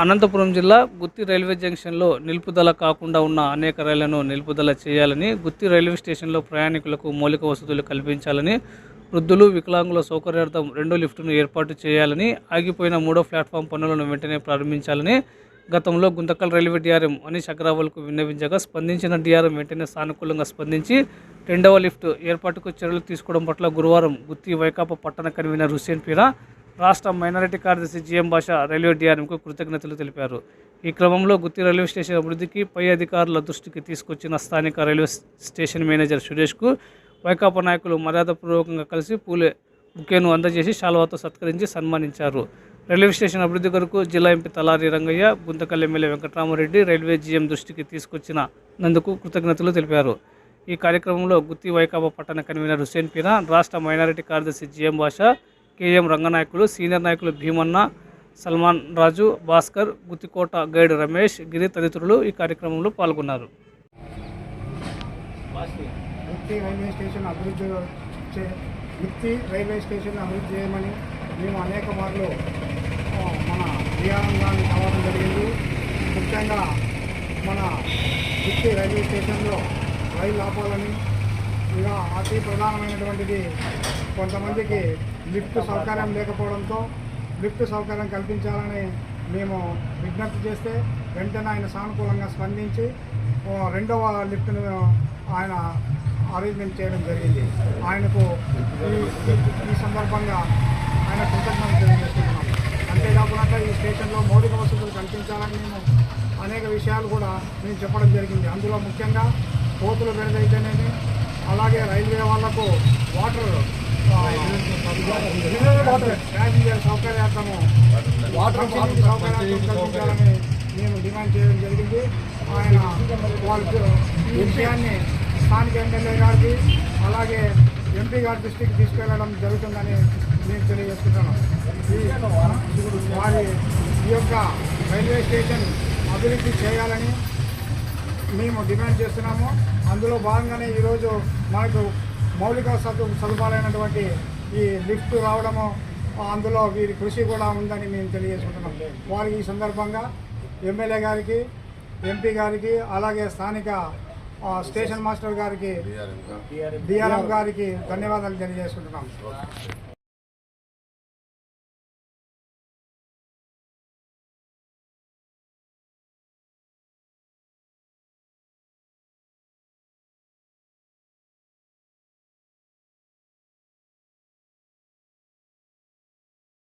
అనంతపురం జిల్లా గుత్తి రైల్వే జంక్షన్లో నిలుపుదల కాకుండా ఉన్న అనేక రైళ్ళను నిలుపుదల చేయాలని గుత్తి రైల్వే స్టేషన్లో ప్రయాణికులకు మౌలిక వసతులు కల్పించాలని వృద్ధులు వికలాంగుల సౌకర్యార్థం రెండో లిఫ్టును ఏర్పాటు చేయాలని ఆగిపోయిన మూడో ప్లాట్ఫామ్ పనులను వెంటనే ప్రారంభించాలని గతంలో గుంతకల్ రైల్వే డిఆర్ఎం అనీష్ అగ్రవాల్కు విన్నవించగా స్పందించిన డిఆర్ఎం వెంటనే సానుకూలంగా స్పందించి రెండవ లిఫ్ట్ ఏర్పాటుకు చర్యలు తీసుకోవడం పట్ల గురువారం గుత్తి వైకాపా పట్టణ కన్వీనర్ హుసేన్ పీరా రాష్ట్ర మైనారిటీ కార్యదర్శి జిఎం భాష రైల్వే డిఆర్ఎంకు కృతజ్ఞతలు తెలిపారు. ఈ క్రమంలో గుత్తి రైల్వే స్టేషన్ అభివృద్ధికి పై అధికారుల దృష్టికి తీసుకొచ్చిన స్థానిక రైల్వే స్టేషన్ మేనేజర్ సురేష్కు వైకాపా నాయకులు మర్యాదపూర్వకంగా కలిసి పూలే బుకేను అందజేసి శాల్వాతో సత్కరించి సన్మానించారు. రైల్వే స్టేషన్ అభివృద్ధి కొరకు జిల్లా MP Talari Rangaiah Guntakal MLA Venkatarama Reddy railway GM దృష్టికి తీసుకొచ్చిన నందుకు కృతజ్ఞతలు తెలిపారు. ఈ కార్యక్రమంలో గుత్తి వైకాపా పట్టణ కన్వీనర్ హుస్సేన్ పీనా రాష్ట్ర మైనారిటీ కార్యదర్శి జిఎం భాష కేఎం రంగనాయకులు సీనియర్ నాయకులు భీమన్న సల్మాన్ రాజు భాస్కర్ గుత్తికోట గైడ్ రమేష్ గిరి తదితరులు ఈ కార్యక్రమంలో పాల్గొన్నారు. గుత్తి రైల్వే స్టేషన్ అభివృద్ధి గుత్తి రైల్వే స్టేషన్ అభివృద్ధి చేయమని మేము అనేక మార్లు మన విఆర్ఎం గారిని కలవడం జరిగింది. ముఖ్యంగా మన గుత్తి రైల్వే స్టేషన్లో రైలు ఆపాలని ఇంకా అతి ప్రధానమైనటువంటిది కొంతమందికి లిఫ్ట్ సౌకర్యం లేకపోవడంతో లిఫ్ట్ సౌకర్యం కల్పించాలని మేము విజ్ఞప్తి చేస్తే వెంటనే ఆయన సానుకూలంగా స్పందించి రెండవ లిఫ్ట్ను ఆయన అరేంజ్మెంట్ చేయడం జరిగింది. ఆయనకు ఈ ఈ సందర్భంగా ఆయన కృతజ్ఞతలు తెలియజేస్తున్నాం. అంతేకాకుండా ఈ స్టేషన్లో మౌలిక వసతులు కల్పించాలని మేము అనేక విషయాలు కూడా మేము చెప్పడం జరిగింది. అందులో ముఖ్యంగా కోతులు బెడదైతేనేమి అలాగే రైల్వే వాళ్ళకు వాటర్ వాటర్ ప్యాసింజర్ సౌకర్యార్థము వాటర్ సౌకర్యార్థం కల్పించాలని మేము డిమాండ్ చేయడం జరిగింది. ఆయన వాళ్ళు విషయాన్ని స్థానిక ఎమ్మెల్యే గారికి అలాగే ఎంపీ గారి దృష్టికి తీసుకెళ్ళడం జరుగుతుందని మేము తెలియజేస్తున్నాను. వారి ఈ యొక్క రైల్వే స్టేషన్ అభివృద్ధి చేయాలని మేము డిమాండ్ చేస్తున్నాము. అందులో భాగంగానే ఈరోజు మనకు మౌలిక సదు సదుపాయాలైనటువంటి ఈ లిఫ్ట్ రావడము అందులో వీరి కృషి కూడా ఉందని మేము తెలియజేసుకుంటున్నాం. వారికి ఈ సందర్భంగా ఎమ్మెల్యే గారికి ఎంపీ గారికి అలాగే స్థానిక స్టేషన్ మాస్టర్ గారికి డిఆర్ఎం గారికి ధన్యవాదాలు తెలియజేసుకుంటున్నాం.